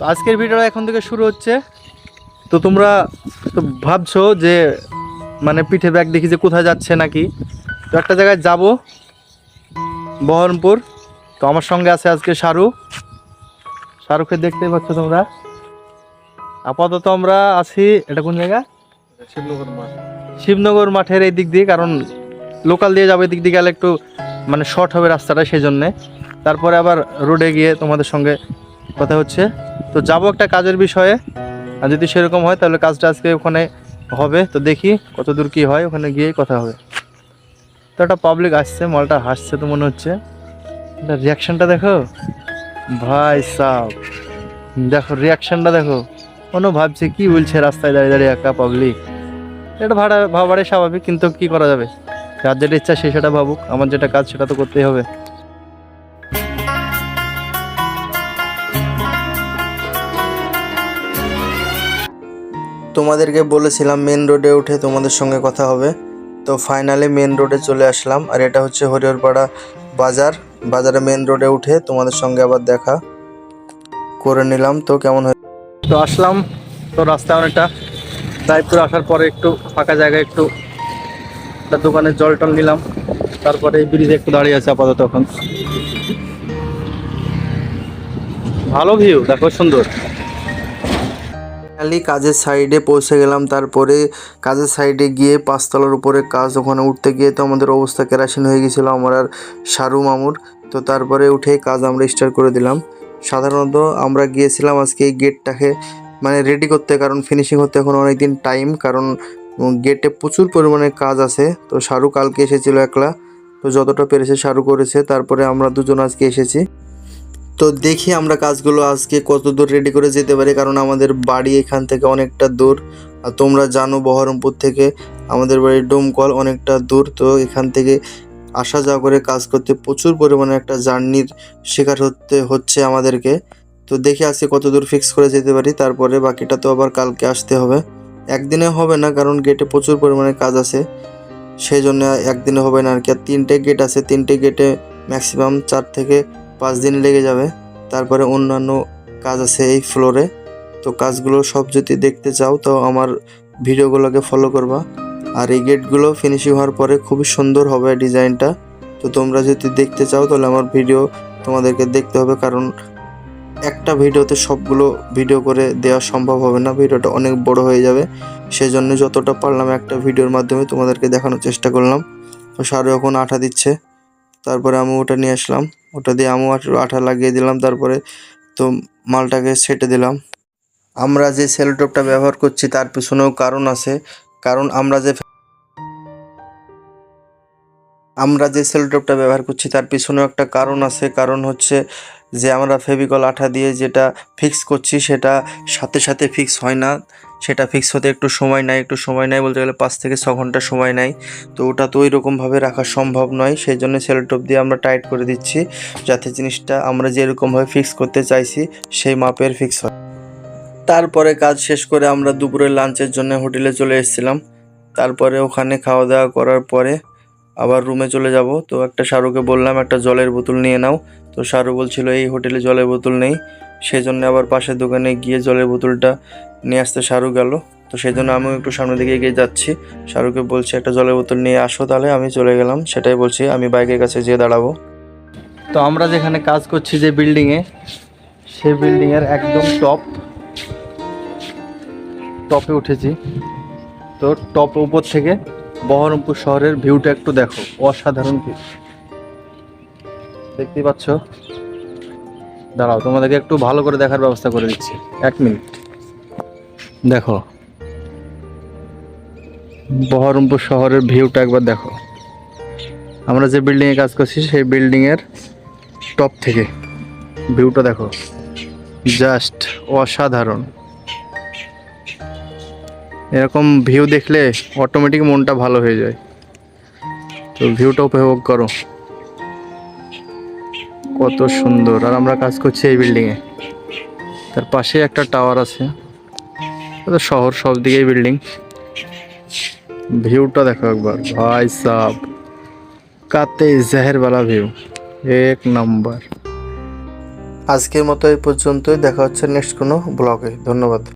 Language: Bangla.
তো আজকের ভিডিওটা এখন থেকে শুরু হচ্ছে। তো তোমরা তো ভাবছ যে মানে পিঠে ব্যাগ দেখি যে কোথায় যাচ্ছে নাকি? তো একটা জায়গায় যাব বহরমপুর। তো আমার সঙ্গে আছে আজকে শাহরুখ। শাহরুখকে দেখতেই পাচ্ছ তোমরা। আপাতত আমরা আছি এটা কোন জায়গা? শিবনগর মাঠ। শিবনগর মাঠের এই দিক দিয়ে কারণ লোকাল দিয়ে যাবে দিক দিয়ে গেলে একটু মানে শর্ট হবে রাস্তাটা সেই জন্যে তারপরে আবার রোডে গিয়ে তোমাদের সঙ্গে কথা হচ্ছে। তো যাব একটা কাজের বিষয়ে। আর যদি সেরকম হয়, তাহলে কাজটা আজকে ওখানে হবে। তো দেখি কত দূর কী হয়, ওখানে গিয়ে কথা হবে। তো একটা পাবলিক আসছে, মলটা হাসছে তো মনে হচ্ছে। এটা রিয়াকশনটা দেখো। ভাই সাহ দেখো রিয়াকশনটা দেখো। কোনো ভাবছে, কি বলছে রাস্তায় দাঁড়িয়ে দাঁড়িয়ে একা পাবলিক এটা ভাড়া ভাবারে স্বাভাবিক, কিন্তু কি করা যাবে? যার যেটা ইচ্ছা সে সেটা ভাবুক। আমার যেটা কাজ সেটা তো করতেই হবে। তোমাদেরকে বলেছিলাম মেন রোডে উঠে তোমাদের সঙ্গে কথা হবে। তো ফাইনালি মেন রোডে চলে আসলাম। আর এটা হচ্ছে হরিহরপাড়া বাজার। বাজারে মেন রোডে উঠে তোমাদের সঙ্গে আবার দেখা করে নিলাম। তো কেমন হয়? তো আসলাম। তো রাস্তা অনেকটা ড্রাইভ করে আসার পরে একটু ফাঁকা জায়গায় একটু দোকানে জল টল নিলাম। তারপরে এই ব্রিজে একটু দাঁড়িয়ে আছে আপাতত এখন। ভালো ভিউ দেখো সুন্দর। খালি কাজের সাইডে পৌঁছে গেলাম। তারপরে কাজের সাইডে গিয়ে পাঁচতলার উপরে কাজ ওখানে উঠতে গিয়ে তো আমাদের অবস্থা কেরাসিন হয়ে গেছিল আমার আর সারু মামুর। তো তারপরে উঠে কাজ আমরা স্টার্ট করে দিলাম। সাধারণত আমরা গিয়েছিলাম আজকে এই গেটটাকে মানে রেডি করতে, কারণ ফিনিশিং হতে এখন অনেক দিন টাইম কারণ গেটে প্রচুর পরিমাণে কাজ আছে। তো শাহরুখ কালকে এসেছিল একলা। তো যতটা পেরেছে শাহরুখ করেছে, তারপরে আমরা দুজন আজকে এসেছি। তো দেখি আমরা কাজগুলো আজকে কত দূর রেডি করে যেতে পারি, কারণ আমাদের বাড়ি এখান থেকে অনেকটা দূর। আর তোমরা জানো বহরমপুর থেকে আমাদের বাড়ি ডোমকল অনেকটা দূর, তো এখান থেকে আসা যাওয়া করে কাজ করতে প্রচুর পরিমাণে একটা জার্নির শিকার হতে হচ্ছে আমাদেরকে। তো দেখি আজকে কত দূর ফিক্স করে যেতে পারি, তারপরে বাকিটা তো আবার কালকে আসতে হবে। একদিনে হবে না, কারণ গেটে প্রচুর পরিমাণে কাজ আছে। সেই জন্য একদিনে হবে না আর কি আর তিনটে গেট আছে, তিনটে গেটে ম্যাক্সিমাম চার থেকে পাঁচ দিন লেগে যাবে। তারপরে অন্যান্য কাজ আছে এই ফ্লোরে তো কাজগুলো সব যদি দেখতে চাও, তো আমার ভিডিওগুলোকে ফলো করবা। আর এই গেটগুলো ফিনিশিং হওয়ার পরে খুবই সুন্দর হবে ডিজাইনটা তো তোমরা যদি দেখতে চাও, তাহলে আমার ভিডিও তোমাদেরকে দেখতে হবে। কারণ একটা ভিডিওতে সবগুলো ভিডিও করে দেওয়া সম্ভব হবে না। ভিডিওটা অনেক বড় হয়ে যাবে। সেই জন্য যতটা পারলাম একটা ভিডিওর মাধ্যমে তোমাদেরকে দেখানোর চেষ্টা করলাম। তো সারু এখন আঠা দিচ্ছে। তারপরে আমি ওটা নিয়ে আসলাম। ওটা দিয়ে আমও আঠা লাগিয়ে দিলাম, তারপরে তো মালটাকে সেটে দিলাম। আমরা যে সেলোটোপটা ব্যবহার করছি, তার পিছনেও কারণ আছে। কারণ আমরা যে আমরা যে সেলোটোপটা ব্যবহার করছি তার পিছনেও একটা কারণ আছে। কারণ হচ্ছে যে আমরা ফেভিকল আঠা দিয়ে যেটা ফিক্স করছি সেটা সাথে সাথে ফিক্স হয় না। সেটা ফিক্স হতে একটু সময় নেয়, একটু সময় নেয় বলতে গেলে পাঁচ থেকে ছ ঘণ্টা সময় নেয়। তো ওটা তো ওই রকমভাবে রাখা সম্ভব নয়, সেই জন্য সেলোটোপ দিয়ে আমরা টাইট করে দিচ্ছি যাতে জিনিসটা আমরা যেরকমভাবে ফিক্স করতে চাইছি সেই মাপের ফিক্স হয়। তারপরে কাজ শেষ করে আমরা দুপুরে লাঞ্চের জন্য হোটেলে চলে এসেছিলাম। তারপরে ওখানে খাওয়া দাওয়া করার পরে আবার রুমে চলে যাব। তো একটা শাহরুখকে বললাম, একটা জলের বোতল নিয়ে নাও। তো শাহরুখ বলছিল, এই হোটেলে জলের বোতল নেই। সেই জন্য আবার পাশের দোকানে গিয়ে জলের বোতলটা নিয়ে আসতে শাহরুখ গেল। তো সেই জন্য আমিও একটু সামনের দিকে এগিয়ে যাচ্ছি। শাহরুখকে বলছি, একটা জলের বোতল নিয়ে আসো তাহলে। আমি চলে গেলাম। সেটাই বলছি, আমি বাইকের কাছে যেয়ে দাঁড়াবো। তো আমরা যেখানে কাজ করছি যে বিল্ডিংয়ে সেই বিল্ডিংয়ের একদম টপ টপে উঠেছি। তো টপ উপর থেকে বহরমপুর শহরের ভিউটা একটু দেখো, অসাধারণ ভিউ দেখতেই পাচ্ছ? দাঁড়াও, তোমাদেরকে একটু ভালো করে দেখার ব্যবস্থা করে দিচ্ছি, এক মিনিট। দেখো, বহরমপুর শহরের ভিউটা একবার দেখো। আমরা যে বিল্ডিংয়ে কাজ করছি, সেই বিল্ডিংয়ের টপ থেকে। ভিউটা দেখো জাস্ট অসাধারণ। এরকম ভিউ দেখলে অটোমেটিক মনটা ভালো হয়ে যায়। তো ভিউটা উপভোগ করো। কত সুন্দর। আর আমরা কাজ করছি এই বিল্ডিংয়ে তার পাশে একটা টাওয়ার আছে। শহর সব দিকেই বিল্ডিং ভিউটা দেখো একবার। ভাই সাব। কাতে জেহের वाला ভিউ এক নাম্বার। আজকের মতো এই পর্যন্তই। দেখা হচ্ছে নেক্সট কোনো ব্লগে ধন্যবাদ।